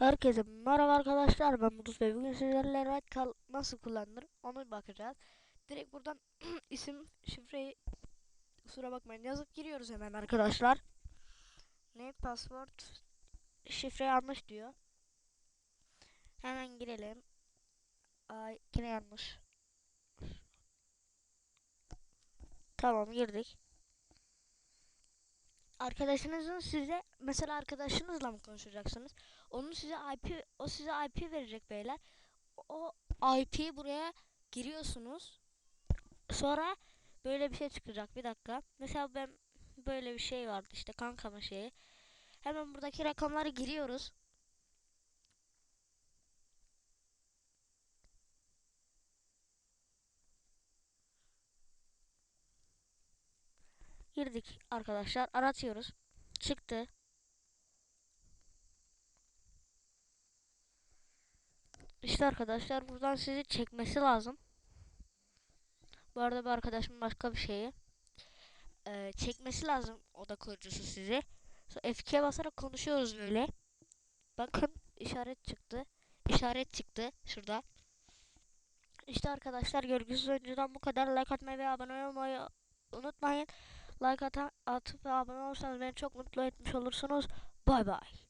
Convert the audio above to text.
Herkese merhaba arkadaşlar ben Mutlu ve bugün sizlerle Redcall nasıl kullanılır onu bakacağız. Direkt buradan isim şifreyi kusura bakmayın yazıp giriyoruz hemen arkadaşlar. Ne password şifre yanlış diyor. Hemen girelim. Ay yine yanlış. Tamam girdik. Arkadaşınızın size mesela arkadaşınızla mı konuşacaksınız? Onun size IP o size IP verecek beyler. O IP'yi buraya giriyorsunuz. Sonra böyle bir şey çıkacak. Bir dakika. Mesela ben böyle bir şey vardı işte kankama şeyi. Hemen buradaki rakamları giriyoruz. Girdik arkadaşlar. Aratıyoruz. Çıktı. İşte arkadaşlar buradan sizi çekmesi lazım. Bu arada bir arkadaşımın başka bir şeyi. Ee, çekmesi lazım oda kurucusu sizi. Sonra F2'ye basarak konuşuyoruz böyle. Bakın işaret çıktı. İşaret çıktı şurada. İşte arkadaşlar görgüsüz oyuncudan bu kadar. Like atmayı ve abone olmayı unutmayın. Like atan, atıp abone olursanız beni çok mutlu etmiş olursunuz. Bay bay.